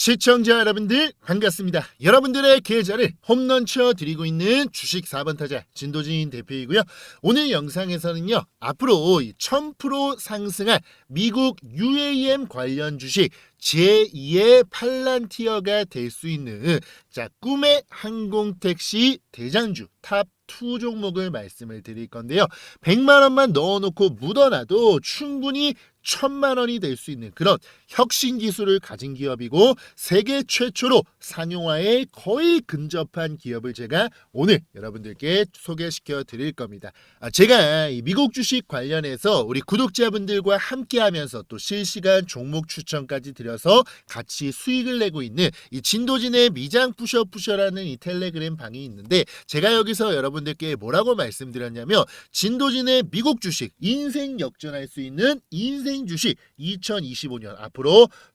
시청자 여러분들 반갑습니다. 여러분들의 계좌를 홈런 쳐 드리고 있는 주식 4번 타자 진도진 대표이고요. 오늘 영상에서는요. 앞으로 이1000% 상승할 미국 UAM 관련 주식 제2의 팔란티어가 될 수 있는 자 꿈의 항공택시 대장주 탑2 종목을 말씀을 드릴 건데요. 100만 원만 넣어놓고 묻어놔도 충분히 천만 원이 될 수 있는 그런 혁신 기술을 가진 기업이고 세계 최초로 상용화에 거의 근접한 기업을 제가 오늘 여러분들께 소개시켜 드릴 겁니다. 아, 제가 이 미국 주식 관련해서 우리 구독자분들과 함께 하면서 또 실시간 종목 추천까지 드려서 같이 수익을 내고 있는 이 진도진의 미장 푸셔푸셔라는 이 텔레그램 방이 있는데 제가 여기서 여러분들께 뭐라고 말씀드렸냐면 진도진의 미국 주식 인생 역전할 수 있는 인생 주식 2025년 앞으로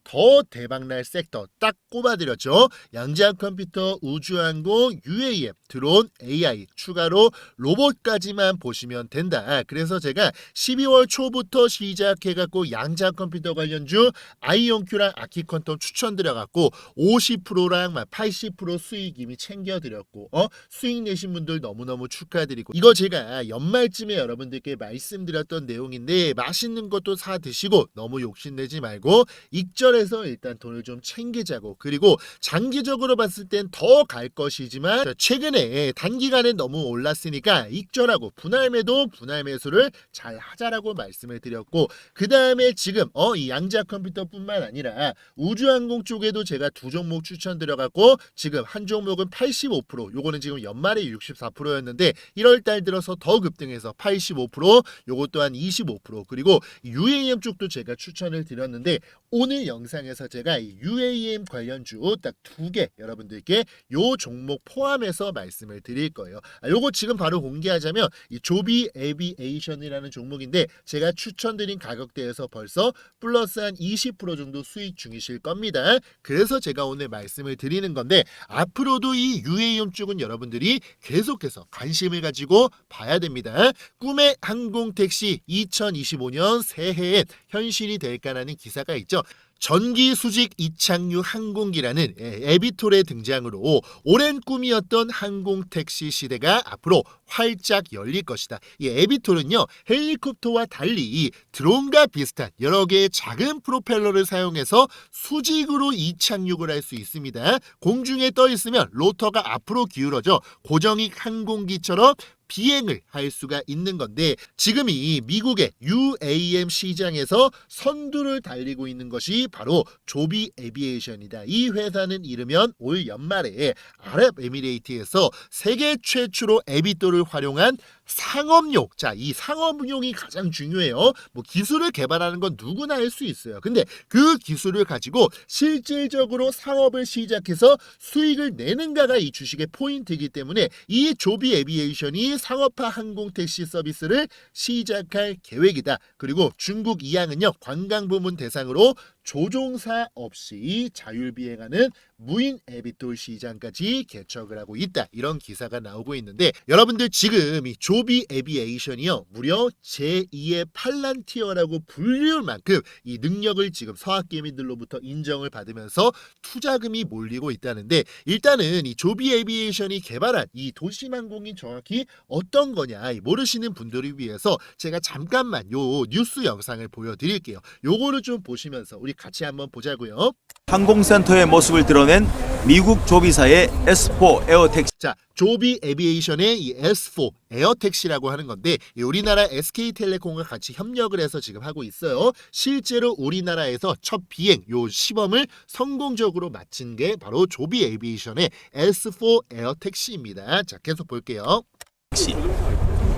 더 대박날 섹터 딱 꼽아드렸죠. 양자 컴퓨터, 우주항공, UAM, 드론, AI 추가로 로봇까지만 보시면 된다. 그래서 제가 12월 초부터 시작해갖고 양자 컴퓨터 관련주 아이온큐랑 아키컨텀 추천드려갖고 50%랑 막80% 수익 이미 챙겨드렸고 어 수익 내신 분들 너무너무 축하드리고 이거 제가 연말쯤에 여러분들께 말씀드렸던 내용인데 맛있는 것도 사 드시고 너무 욕심내지 말고 익절해서 일단 돈을 좀 챙기자고. 그리고 장기적으로 봤을 땐 더 갈 것이지만 최근에 단기간에 너무 올랐으니까 익절하고 분할 매도 분할 매수를 잘 하자라고 말씀을 드렸고 그 다음에 지금 어 이 양자 컴퓨터뿐만 아니라 우주항공 쪽에도 제가 두 종목 추천드려갖고 지금 한 종목은 85% 요거는 지금 연말에 64%였는데 1월 달 들어서 더 급등해서 85% 요것 또한 25% 그리고 UAM 쪽도 제가 추천을 드렸는데 오늘 영상에서 제가 이 UAM 관련 주 딱 두 개 여러분들께 요 종목 포함해서 말씀을 드릴 거예요. 아, 요거 지금 바로 공개하자면 이 조비 에비에이션이라는 종목인데 제가 추천드린 가격대에서 벌써 플러스 한 20% 정도 수익 중이실 겁니다. 그래서 제가 오늘 말씀을 드리는 건데 앞으로도 이 UAM 쪽은 여러분들이 계속해서 관심을 가지고 봐야 됩니다. 꿈의 항공택시 2025년 새해엔 현실이 될까라는 기사가 있죠. 전기 수직 이착륙 항공기라는 예, 에비톨의 등장으로 오랜 꿈이었던 항공 택시 시대가 앞으로 활짝 열릴 것이다. 이 에비톨은요 헬리콥터와 달리 드론과 비슷한 여러 개의 작은 프로펠러를 사용해서 수직으로 이착륙을 할 수 있습니다. 공중에 떠 있으면 로터가 앞으로 기울어져 고정익 항공기처럼 비행을 할 수가 있는 건데 지금 이 미국의 UAM 시장에서 선두를 달리고 있는 것이 바로 조비 에비에이션이다. 이 회사는 이르면 올 연말에 아랍에미레이트에서 세계 최초로 에비토를 활용한 상업용. 자, 이 상업용이 가장 중요해요. 뭐 기술을 개발하는 건 누구나 할 수 있어요. 근데 그 기술을 가지고 실질적으로 사업을 시작해서 수익을 내는가가 이 주식의 포인트이기 때문에 이 조비 에비에이션이 상업화 항공 택시 서비스를 시작할 계획이다. 그리고 중국 이항은요 관광 부문 대상으로 조종사 없이 자율 비행하는 무인 에비톨 시장까지 개척을 하고 있다. 이런 기사가 나오고 있는데 여러분들 지금 이 조비 에비에이션이요 무려 제2의 팔란티어라고 불리울 만큼 이 능력을 지금 서학개미들로부터 인정을 받으면서 투자금이 몰리고 있다는데 일단은 이 조비 에비에이션이 개발한 이 도심항공이 정확히 어떤 거냐 이 모르시는 분들을 위해서 제가 잠깐만 요 뉴스 영상을 보여드릴게요. 요거를 좀 보시면서 우리 같이 한번 보자고요. 항공센터의 모습을 드러낸 미국 조비사의 S4 에어택시 자, 조비 에비에이션의 이 S4 에어택시라고 하는 건데 이 우리나라 SK텔레콤과 같이 협력을 해서 지금 하고 있어요. 실제로 우리나라에서 첫 비행 요 시범을 성공적으로 마친 게 바로 조비 에비에이션의 S4 에어택시입니다. 자, 계속 볼게요.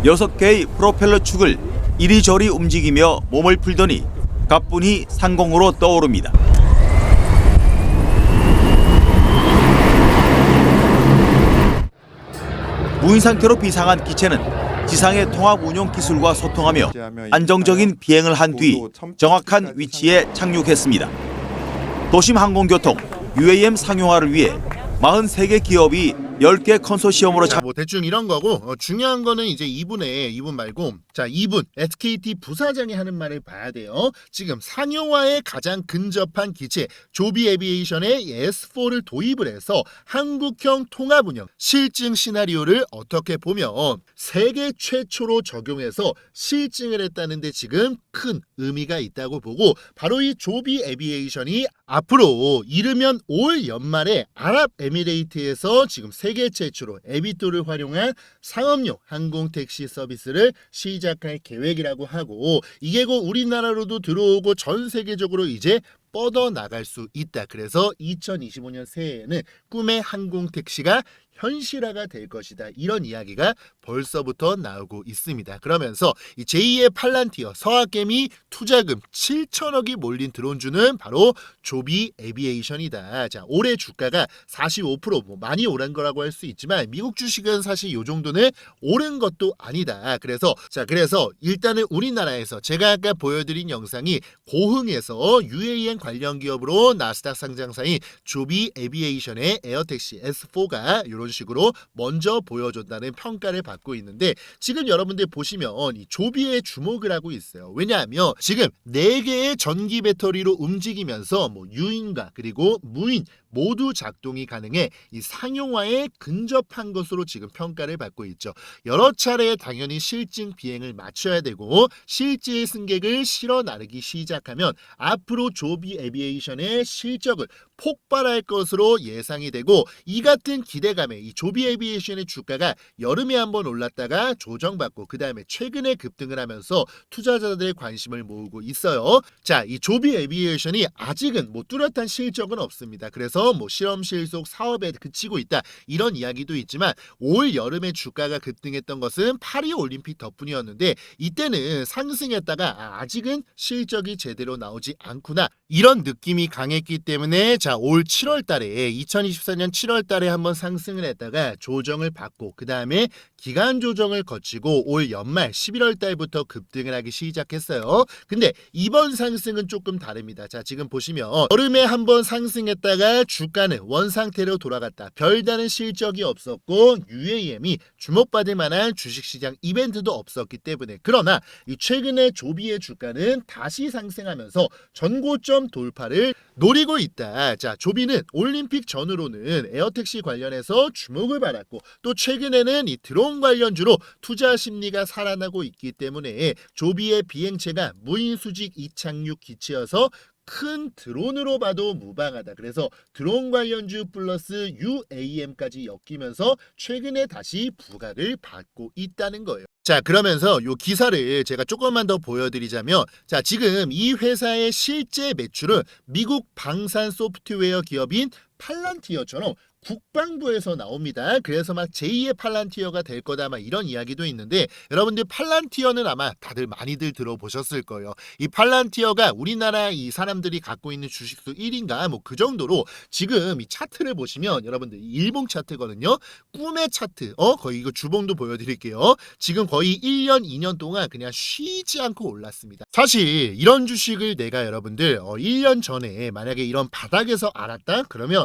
여섯 개의 프로펠러 축을 이리저리 움직이며 몸을 풀더니 가뿐히 상공으로 떠오릅니다. 무인 상태로 비상한 기체는 지상의 통합 운용 기술과 소통하며 안정적인 비행을 한 뒤 정확한 위치에 착륙했습니다. 도심 항공교통 UAM 상용화를 위해 43개 기업이 10개 컨소시엄으로 자, 뭐 대충 이런 거고 어, 중요한 거는 이제 이분의 이분 말고 자 이분 SKT 부사장이 하는 말을 봐야 돼요. 지금 상용화에 가장 근접한 기체 조비 에비에이션의 S4를 도입을 해서 한국형 통합 운영 실증 시나리오를 어떻게 보면 세계 최초로 적용해서 실증을 했다는데 지금 큰 의미가 있다고 보고 바로 이 조비 에비에이션이 앞으로 이르면 올 연말에 아랍에미레이트에서 지금 세계 최초로 에비토를 활용한 상업용 항공 택시 서비스를 시작할 계획이라고 하고 이게 곧 우리나라로도 들어오고 전 세계적으로 이제 뻗어 나갈 수 있다. 그래서 2025년 새해에는 꿈의 항공 택시가 현실화가 될 것이다. 이런 이야기가 벌써부터 나오고 있습니다. 그러면서 이 제2의 팔란티어 서학개미 투자금 7천억이 몰린 드론주는 바로 조비 에비에이션이다. 자, 올해 주가가 45%뭐 많이 오른 거라고 할 수 있지만 미국 주식은 사실 요 정도는 오른 것도 아니다. 그래서 자, 그래서 일단은 우리나라에서 제가 아까 보여드린 영상이 고흥에서 UAM 관련 기업으로 나스닥 상장사인 조비 에비에이션의 에어택시 S4가 이런 식으로 먼저 보여줬다는 평가를 받고 있는데 지금 여러분들 보시면 이 조비에 주목을 하고 있어요. 왜냐하면 지금 4개의 전기 배터리로 움직이면서 뭐 유인과 그리고 무인 모두 작동이 가능해 이 상용화에 근접한 것으로 지금 평가를 받고 있죠. 여러 차례 당연히 실증 비행을 마쳐야 되고 실제 승객을 실어 나르기 시작하면 앞으로 조비 에비에이션의 실적을 폭발할 것으로 예상이 되고 이 같은 기대감에 이 조비 에비에이션의 주가가 여름에 한번 올랐다가 조정받고 그 다음에 최근에 급등을 하면서 투자자들의 관심을 모으고 있어요. 자, 이 조비 에비에이션이 아직은 뭐 뚜렷한 실적은 없습니다. 그래서 뭐 실험 실 속 사업에 그치고 있다 이런 이야기도 있지만 올 여름에 주가가 급등했던 것은 파리 올림픽 덕분이었는데 이때는 상승했다가 아, 아직은 실적이 제대로 나오지 않구나 이런 느낌이 강했기 때문에 자 올 7월 달에 2024년 7월 달에 한번 상승을 했다가 조정을 받고 그 다음에 기간 조정을 거치고 올 연말 11월 달부터 급등을 하기 시작했어요. 근데 이번 상승은 조금 다릅니다. 자 지금 보시면 여름에 한번 상승했다가 주가는 원 상태로 돌아갔다. 별다른 실적이 없었고 UAM이 주목받을 만한 주식시장 이벤트도 없었기 때문에 그러나 이 최근에 조비의 주가는 다시 상승하면서 전고점 돌파를 노리고 있다. 자, 조비는 올림픽 전후로는 에어택시 관련해서 주목을 받았고 또 최근에는 이 드론 관련주로 투자 심리가 살아나고 있기 때문에 조비의 비행체가 무인 수직 이착륙 기체여서 큰 드론으로 봐도 무방하다. 그래서 드론 관련주 플러스 UAM까지 엮이면서 최근에 다시 부각을 받고 있다는 거예요. 자, 그러면서 요 기사를 제가 조금만 더 보여드리자면, 자, 지금 이 회사의 실제 매출은 미국 방산 소프트웨어 기업인 팔란티어처럼 국방부에서 나옵니다. 그래서 막 제2의 팔란티어가 될 거다 막 이런 이야기도 있는데 여러분들 팔란티어는 아마 다들 많이들 들어보셨을 거예요. 이 팔란티어가 우리나라 이 사람들이 갖고 있는 주식수 1인가 뭐 그 정도로 지금 이 차트를 보시면 여러분들 이 일봉 차트거든요. 꿈의 차트. 어 거의 이거 주봉도 보여드릴게요. 지금 거의 1년 2년 동안 그냥 쉬지 않고 올랐습니다. 사실 이런 주식을 내가 여러분들 어 1년 전에 만약에 이런 바닥에서 알았다 그러면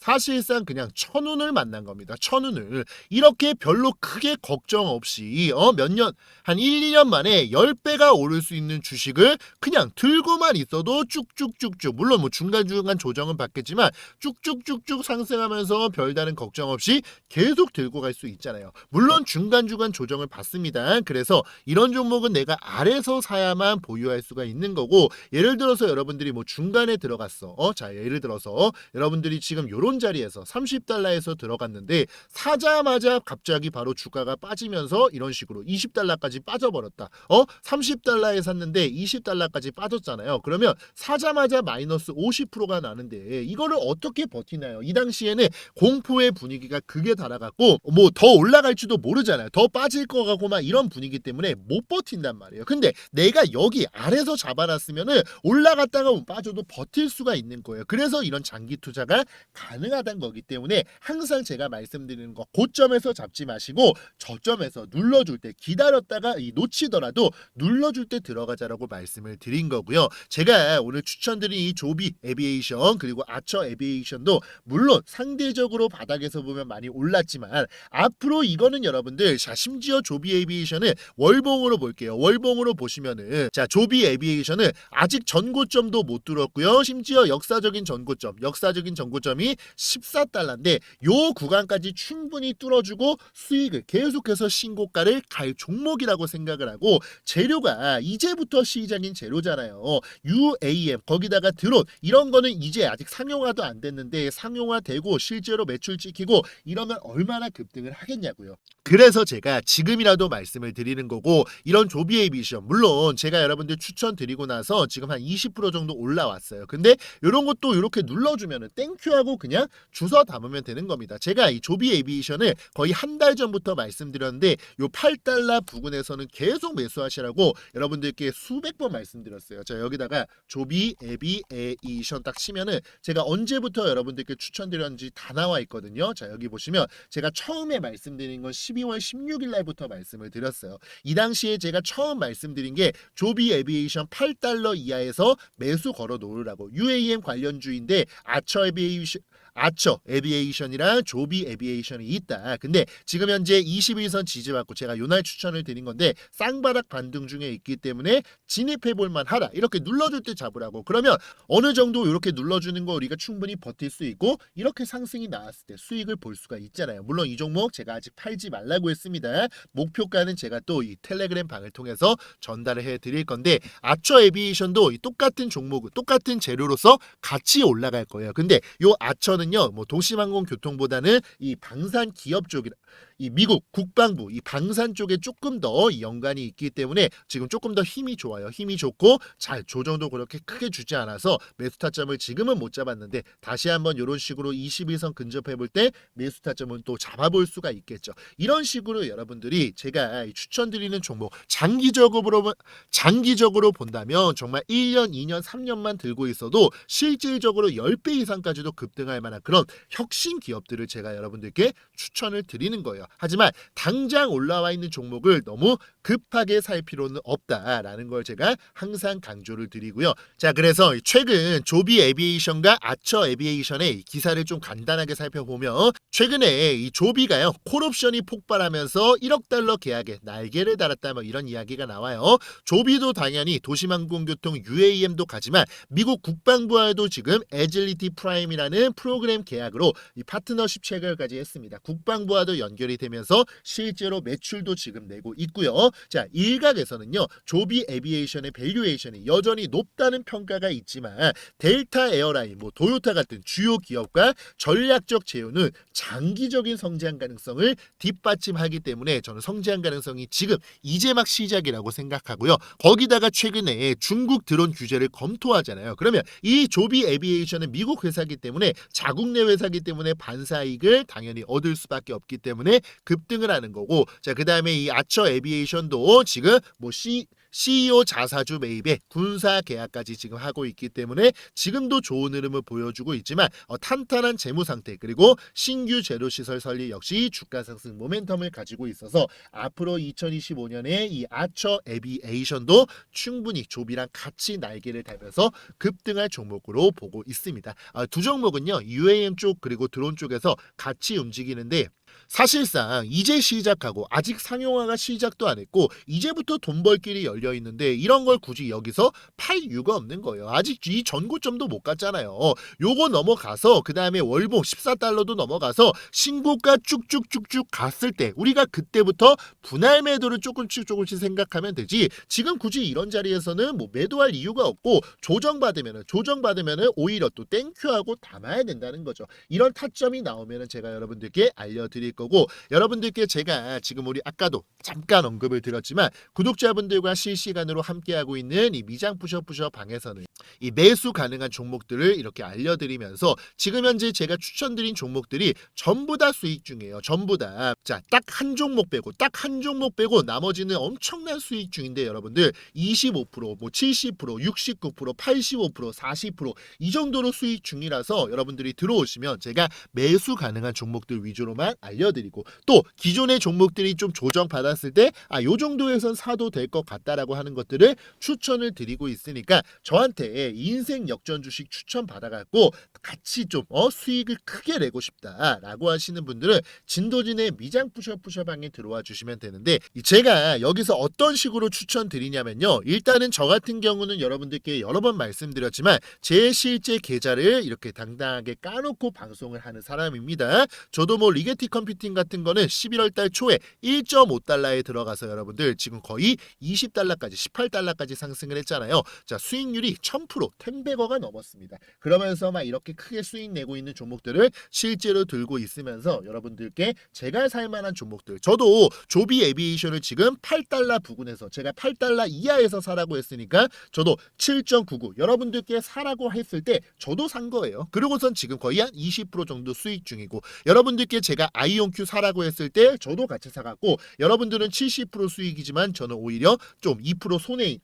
사실상 그냥 천운을 만난 겁니다. 천운을 이렇게 별로 크게 걱정 없이 어 몇 년 한 1, 2년 만에 10배가 오를 수 있는 주식을 그냥 들고만 있어도 쭉쭉쭉쭉 물론 뭐 중간중간 조정은 받겠지만 쭉쭉쭉쭉 상승하면서 별다른 걱정 없이 계속 들고 갈 수 있잖아요. 물론 중간중간 조정을 받습니다. 그래서 이런 종목은 내가 아래서 사야만 보유할 수가 있는 거고 예를 들어서 여러분들이 뭐 중간에 들어갔어. 어, 자 예를 들어서 여러분들이 지금 요런 자리에서 30달러에서 들어갔는데 사자마자 갑자기 바로 주가가 빠지면서 이런 식으로 20달러까지 빠져버렸다. 어? 30달러에 샀는데 20달러까지 빠졌잖아요. 그러면 사자마자 마이너스 50%가 나는데 이거를 어떻게 버티나요? 이 당시에는 공포의 분위기가 극에 달아갖고 뭐 더 올라갈지도 모르잖아요. 더 빠질 거 같고 막 이런 분위기 때문에 못 버틴단 말이에요. 근데 내가 여기 아래서 잡아놨으면은 올라갔다가 빠져도 버틸 수가 있는 거예요. 그래서 이런 장기 투자가 가 능하다는 거기 때문에 항상 제가 말씀드리는 거 고점에서 잡지 마시고 저점에서 눌러줄 때 기다렸다가 이 놓치더라도 눌러줄 때 들어가자라고 말씀을 드린 거고요. 제가 오늘 추천드린 이 조비 에비에이션 그리고 아처 에비에이션도 물론 상대적으로 바닥에서 보면 많이 올랐지만 앞으로 이거는 여러분들 자 심지어 조비 에비에이션은 월봉으로 볼게요. 월봉으로 보시면은 자 조비 에비에이션은 아직 전고점도 못 뚫었고요. 심지어 역사적인 전고점, 역사적인 전고점이 14달러인데 요 구간까지 충분히 뚫어주고 수익을 계속해서 신고가를 갈 종목이라고 생각을 하고 재료가 이제부터 시작인 재료잖아요. UAM 거기다가 드론 이런 거는 이제 아직 상용화도 안 됐는데 상용화되고 실제로 매출 찍히고 이러면 얼마나 급등을 하겠냐고요. 그래서 제가 지금이라도 말씀을 드리는 거고 이런 조비의 미션 물론 제가 여러분들 추천드리고 나서 지금 한 20% 정도 올라왔어요. 근데 이런 것도 이렇게 눌러주면 은 땡큐하고 그냥 주워 담으면 되는 겁니다. 제가 이 조비 에비에이션을 거의 한 달 전부터 말씀드렸는데 요 8달러 부근에서는 계속 매수하시라고 여러분들께 수백 번 말씀드렸어요. 자 여기다가 조비 에비에이션 딱 치면은 제가 언제부터 여러분들께 추천드렸는지 다 나와 있거든요. 자 여기 보시면 제가 처음에 말씀드린 건 12월 16일 날부터 말씀을 드렸어요. 이 당시에 제가 처음 말씀드린 게 조비 에비에이션 8달러 이하에서 매수 걸어 놓으라고 UAM 관련주인데 아처 에비에이션 아처 에비에이션이랑 조비 에비에이션이 있다. 근데 지금 현재 21선 지지받고 제가 요날 추천을 드린 건데 쌍바닥 반등 중에 있기 때문에 진입해 볼 만 하다. 이렇게 눌러줄 때 잡으라고. 그러면 어느 정도 이렇게 눌러주는 거 우리가 충분히 버틸 수 있고 이렇게 상승이 나왔을 때 수익을 볼 수가 있잖아요. 물론 이 종목 제가 아직 팔지 말라고 했습니다. 목표가는 제가 또 이 텔레그램 방을 통해서 전달을 해 드릴 건데 아처 에비에이션도 이 똑같은 종목, 똑같은 재료로서 같이 올라갈 거예요. 근데 요 아처는 요, 뭐 도시항공교통보다는 이 방산 기업 쪽이라 이 미국 국방부 이 방산 쪽에 조금 더 연관이 있기 때문에 지금 조금 더 힘이 좋아요. 힘이 좋고 잘 조정도 그렇게 크게 주지 않아서 매수 타점을 지금은 못 잡았는데 다시 한번 이런 식으로 21선 근접해 볼 때 매수 타점은 또 잡아볼 수가 있겠죠. 이런 식으로 여러분들이 제가 이 추천드리는 종목 장기적으로 장기적으로 본다면 정말 1년, 2년, 3년만 들고 있어도 실질적으로 10배 이상까지도 급등할 만한 그런 혁신 기업들을 제가 여러분들께 추천을 드리는 거예요. 하지만 당장 올라와 있는 종목을 너무 급하게 살 필요는 없다라는 걸 제가 항상 강조를 드리고요. 자, 그래서 최근 조비 에비에이션과 아처 에비에이션의 기사를 좀 간단하게 살펴보면 최근에 이 조비가요 콜옵션이 폭발하면서 1억 달러 계약에 날개를 달았다 뭐 이런 이야기가 나와요. 조비도 당연히 도시항공교통 UAM도 가지만 미국 국방부와도 지금 에질리티 프라임이라는 프로그램 계약으로 이 파트너십 체결까지 했습니다. 국방부와도 연결이 되면서 실제로 매출도 지금 내고 있고요. 자 일각에서는요 조비 에비에이션의 밸류에이션이 여전히 높다는 평가가 있지만 델타 에어라인, 뭐 도요타 같은 주요 기업과 전략적 제휴는 장기적인 성장 가능성을 뒷받침하기 때문에 저는 성장 가능성이 지금 이제 막 시작이라고 생각하고요. 거기다가 최근에 중국 드론 규제를 검토하잖아요. 그러면 이 조비 에비에이션은 미국 회사기 때문에 자국 내 회사기 때문에 반사 이익을 당연히 얻을 수밖에 없기 때문에 급등을 하는 거고 자 그다음에 이 아처 에비에이션 도 지금 뭐 C CEO 자사주 매입에 군사 계약까지 지금 하고 있기 때문에 지금도 좋은 흐름을 보여주고 있지만 어, 탄탄한 재무 상태 그리고 신규 제로 시설 설립 역시 주가 상승 모멘텀을 가지고 있어서 앞으로 2025년에 이 아처 에비에이션도 충분히 조비랑 같이 날개를 달면서 급등할 종목으로 보고 있습니다. 아, 두 종목은요 UAM 쪽 그리고 드론 쪽에서 같이 움직이는데 사실상 이제 시작하고 아직 상용화가 시작도 안 했고 이제부터 돈 벌 길이 열려 있는데 이런 걸 굳이 여기서 팔 이유가 없는 거예요. 아직 이 전고점도 못 갔잖아요. 요거 넘어가서 그 다음에 월봉 14달러도 넘어가서 신고가 쭉쭉쭉쭉 갔을 때 우리가 그때부터 분할 매도를 조금씩 조금씩 생각하면 되지. 지금 굳이 이런 자리에서는 뭐 매도할 이유가 없고 조정받으면은 조정받으면은 오히려 또 땡큐하고 담아야 된다는 거죠. 이런 타점이 나오면은 제가 여러분들께 알려드릴 거고 여러분들께 제가 지금 우리 아까도 잠깐 언급을 드렸지만 구독자분들과 실시간으로 함께하고 있는 이 미장 푸셔푸셔 방에서는 이 매수 가능한 종목들을 이렇게 알려드리면서 지금 현재 제가 추천드린 종목들이 전부 다 수익 중이에요. 전부 다. 자, 딱 한 종목 빼고 딱 한 종목 빼고 나머지는 엄청난 수익 중인데 여러분들 25%, 뭐 70%, 69%, 85%, 40%이 정도로 수익 중이라서 여러분들이 들어오시면 제가 매수 가능한 종목들 위주로만 알려 드리고 또 기존의 종목들이 좀 조정 받았을 때 아, 요 정도에선 사도 될 것 같다라고 하는 것들을 추천을 드리고 있으니까 저한테 인생 역전 주식 추천 받아갖고 같이 좀 어, 수익을 크게 내고 싶다라고 하시는 분들은 진도진의 미장 푸셔푸셔 방에 들어와 주시면 되는데 이 제가 여기서 어떤 식으로 추천드리냐면요. 일단은 저 같은 경우는 여러분들께 여러 번 말씀드렸지만 제 실제 계좌를 이렇게 당당하게 까놓고 방송을 하는 사람입니다. 저도 뭐 리게티 컴 퓨팅 같은 거는 11월 달 초에 1.5달러에 들어가서 여러분들 지금 거의 20달러까지 18달러까지 상승을 했잖아요. 자, 수익률이 1000% 10배거가 넘었습니다. 그러면서 막 이렇게 크게 수익 내고 있는 종목들을 실제로 들고 있으면서 여러분들께 제가 살 만한 종목들 저도 조비 에비에이션을 지금 8달러 부근에서 제가 8달러 이하에서 사라고 했으니까 저도 7.99 여러분들께 사라고 했을 때 저도 산 거예요. 그리고선 지금 거의 한 20% 정도 수익 중이고 여러분들께 제가 아이 온큐 사라고 했을 때 저도 같이 사갖고 여러분들은 70% 수익이지만 저는 오히려 좀 2% 손해인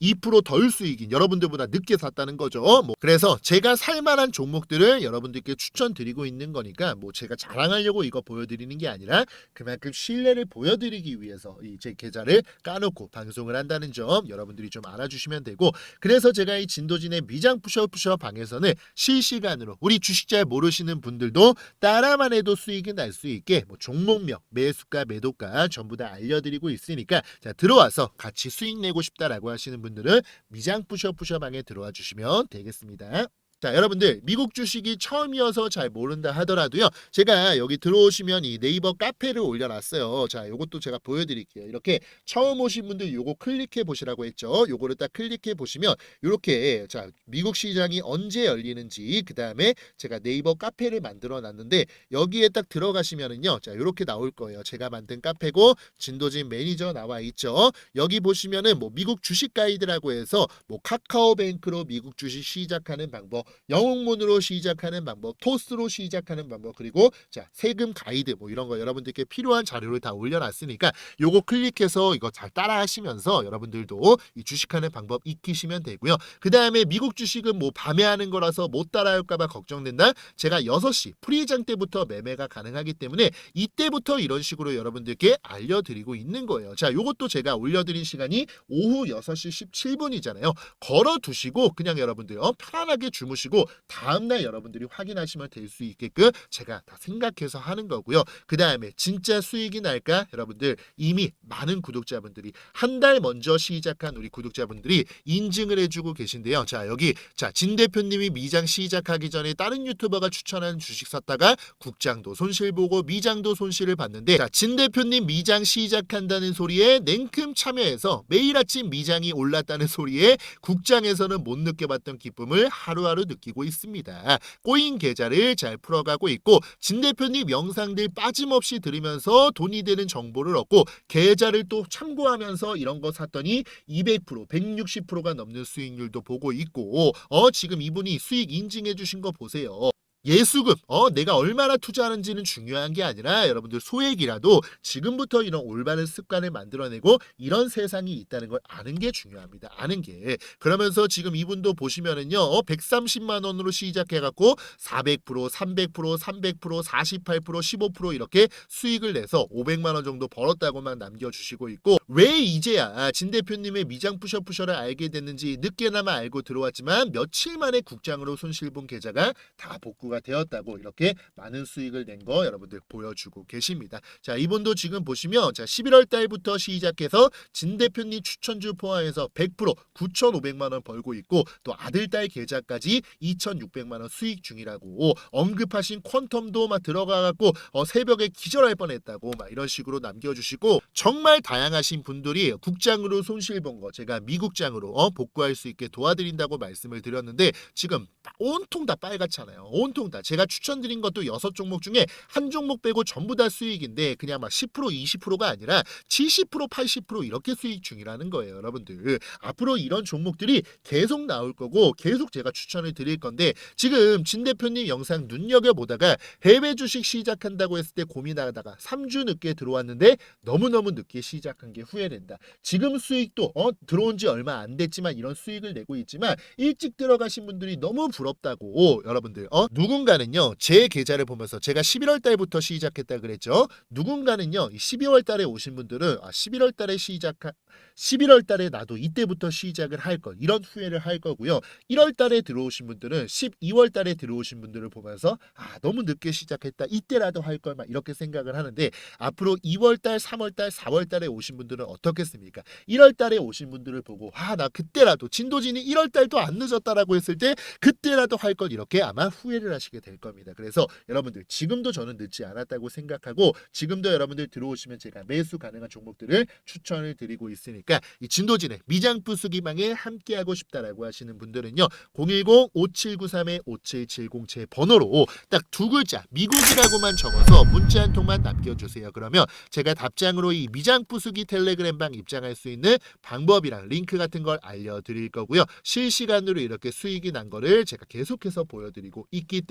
2%덜 수익인 여러분들보다 늦게 샀다는 거죠. 뭐 그래서 제가 살 만한 종목들을 여러분들께 추천드리고 있는 거니까 뭐 제가 자랑하려고 이거 보여드리는 게 아니라 그만큼 신뢰를 보여드리기 위해서 이 제 계좌를 까놓고 방송을 한다는 점 여러분들이 좀 알아주시면 되고 그래서 제가 이 진도진의 미장 푸셔 푸셔 방에서는 실시간으로 우리 주식 잘 모르시는 분들도 따라만 해도 수익이 날 수 있게 뭐 종목명, 매수가, 매도가 전부 다 알려드리고 있으니까 자 들어와서 같이 수익 내고 싶다라고 하시는 분 들은 미장 푸셔푸셔 방에 들어와 주시면 되겠습니다. 자, 여러분들 미국 주식이 처음이어서 잘 모른다 하더라도요. 제가 여기 들어오시면 이 네이버 카페를 올려놨어요. 자, 요것도 제가 보여드릴게요. 이렇게 처음 오신 분들 요거 클릭해 보시라고 했죠. 요거를 딱 클릭해 보시면 이렇게 자 미국 시장이 언제 열리는지 그 다음에 제가 네이버 카페를 만들어 놨는데 여기에 딱 들어가시면은요. 자, 요렇게 나올 거예요. 제가 만든 카페고 진도진 매니저 나와 있죠. 여기 보시면은 뭐 미국 주식 가이드라고 해서 뭐 카카오뱅크로 미국 주식 시작하는 방법 영웅문으로 시작하는 방법, 토스로 시작하는 방법, 그리고 자 세금 가이드 뭐 이런 거 여러분들께 필요한 자료를 다 올려놨으니까 요거 클릭해서 이거 잘 따라하시면서 여러분들도 이 주식하는 방법 익히시면 되고요. 그 다음에 미국 주식은 뭐 밤에 하는 거라서 못 따라할까봐 걱정된다. 제가 6시 프리장 때부터 매매가 가능하기 때문에 이때부터 이런 식으로 여러분들께 알려드리고 있는 거예요. 자, 요것도 제가 올려드린 시간이 오후 6시 17분이잖아요. 걸어 두시고 그냥 여러분들 어, 편안하게 주무시 고 다음날 여러분들이 확인하시면 될 수 있게끔 제가 다 생각해서 하는 거고요. 그 다음에 진짜 수익이 날까? 여러분들 이미 많은 구독자분들이 한 달 먼저 시작한 우리 구독자분들이 인증을 해주고 계신데요. 자 여기 자진 대표님이 미장 시작하기 전에 다른 유튜버가 추천한 주식 샀다가 국장도 손실 보고 미장도 손실을 봤는데 자진 대표님 미장 시작한다는 소리에 냉큼 참여해서 매일 아침 미장이 올랐다는 소리에 국장에서는 못 느껴봤던 기쁨을 하루하루 느끼고 있습니다. 꼬인 계좌를 잘 풀어가고 있고 진 대표님 영상들 빠짐없이 들으면서 돈이 되는 정보를 얻고 계좌를 또 참고하면서 이런 거 샀더니 200% 160%가 넘는 수익률도 보고 있고 어 지금 이분이 수익 인증해 주신 거 보세요. 예수금, 어, 내가 얼마나 투자하는지는 중요한 게 아니라 여러분들 소액이라도 지금부터 이런 올바른 습관을 만들어내고 이런 세상이 있다는 걸 아는 게 중요합니다. 아는 게. 그러면서 지금 이분도 보시면은요, 어, 130만 원으로 시작해갖고 400%, 300%, 300%, 48%, 15% 이렇게 수익을 내서 500만 원 정도 벌었다고만 남겨주시고 있고 왜 이제야 진 대표님의 미장 푸셔푸셔를 알게 됐는지 늦게나마 알고 들어왔지만 며칠 만에 국장으로 손실 본 계좌가 다 복구 가 되었다고 이렇게 많은 수익을 낸 거 여러분들 보여주고 계십니다. 자 이분도 지금 보시면 자 11월 달부터 시작해서 진 대표님 추천주 포함해서 100% 9,500만 원 벌고 있고 또 아들 딸 계좌까지 2,600만 원 수익 중이라고 언급하신 퀀텀도 막 들어가 갖고 어, 새벽에 기절할 뻔했다고 막 이런 식으로 남겨주시고 정말 다양하신 분들이 국장으로 손실 본 거 제가 미국장으로 어, 복구할 수 있게 도와드린다고 말씀을 드렸는데 지금 온통 다 빨갛잖아요. 온통 다 제가 추천드린 것도 여섯 종목 중에 한 종목 빼고 전부 다 수익인데 그냥 막 10% 20%가 아니라 70% 80% 이렇게 수익 중이라는 거예요, 여러분들. 앞으로 이런 종목들이 계속 나올 거고 계속 제가 추천을 드릴 건데 지금 진 대표님 영상 눈여겨 보다가 해외 주식 시작한다고 했을 때 고민하다가 3주 늦게 들어왔는데 너무너무 늦게 시작한 게 후회된다. 지금 수익도 어 들어온 지 얼마 안 됐지만 이런 수익을 내고 있지만 일찍 들어가신 분들이 너무 부럽다고 여러분들 어 누 군가는요 제 계좌를 보면서 제가 11월 달부터 시작했다 그랬죠. 누군가는요 12월 달에 오신 분들은 아 11월 달에 시작한 11월 달에 나도 이때부터 시작을 할걸 이런 후회를 할 거고요. 1월 달에 들어오신 분들은 12월 달에 들어오신 분들을 보면서 아 너무 늦게 시작했다 이때라도 할 걸 막 이렇게 생각을 하는데 앞으로 2월 달 3월 달 4월 달에 오신 분들은 어떻겠습니까? 1월 달에 오신 분들을 보고 아 나 그때라도 진도진이 1월 달도 안 늦었다라고 했을 때 그때라도 할 걸 이렇게 아마 후회를 하시게 될 겁니다. 그래서 여러분들 지금도 저는 늦지 않았다고 생각하고 지금도 여러분들 들어오시면 제가 매수 가능한 종목들을 추천을 드리고 있으니까 이 진도진의 미장 부수기방에 함께하고 싶다라고 하시는 분들은요 010-5793-5770 제 번호로 딱 두 글자 미국이라고만 적어서 문자 한 통만 남겨주세요. 그러면 제가 답장으로 이 미장 부수기 텔레그램방 입장할 수 있는 방법이랑 링크 같은 걸 알려드릴 거고요. 실시간으로 이렇게 수익이 난 거를 제가 계속해서 보여드리고 있기 때문에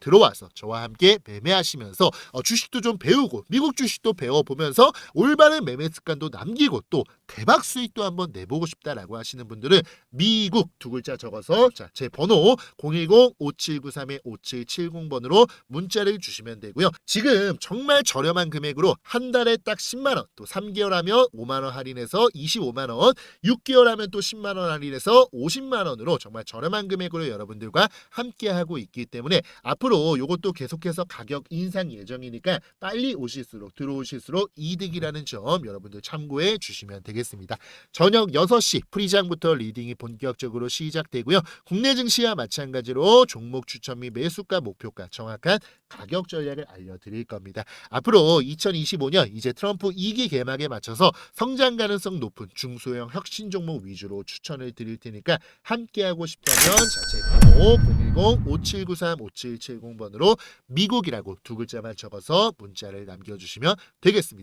들어와서 저와 함께 매매하시면서 어, 주식도 좀 배우고 미국 주식도 배워보면서 올바른 매매 습관도 남기고 또 대박 수익도 한번 내보고 싶다라고 하시는 분들은 미국 두 글자 적어서 자 제 번호 010-5793-5770번으로 문자를 주시면 되고요. 지금 정말 저렴한 금액으로 한 달에 딱 10만 원, 또 3개월 하면 5만 원 할인해서 25만 원, 6개월 하면 또 10만 원 할인해서 50만 원으로 정말 저렴한 금액으로 여러분들과 함께 하고 있기 때문에 앞으로 이것도 계속해서 가격 인상 예정이니까 빨리 오실수록 들어오실수록 이득이라는 점 여러분들 참고해 주시면 되겠습니다. 저녁 6시 프리장부터 리딩이 본격적으로 시작되고요. 국내 증시와 마찬가지로 종목 추천 및 매수가 목표가 정확한 가격 전략을 알려드릴 겁니다. 앞으로 2025년 이제 트럼프 2기 개막에 맞춰서 성장 가능성 높은 중소형 혁신 종목 위주로 추천을 드릴 테니까 함께하고 싶다면 자체 번호 010-5793-5770번으로 미국이라고 두 글자만 적어서 문자를 남겨주시면 되겠습니다.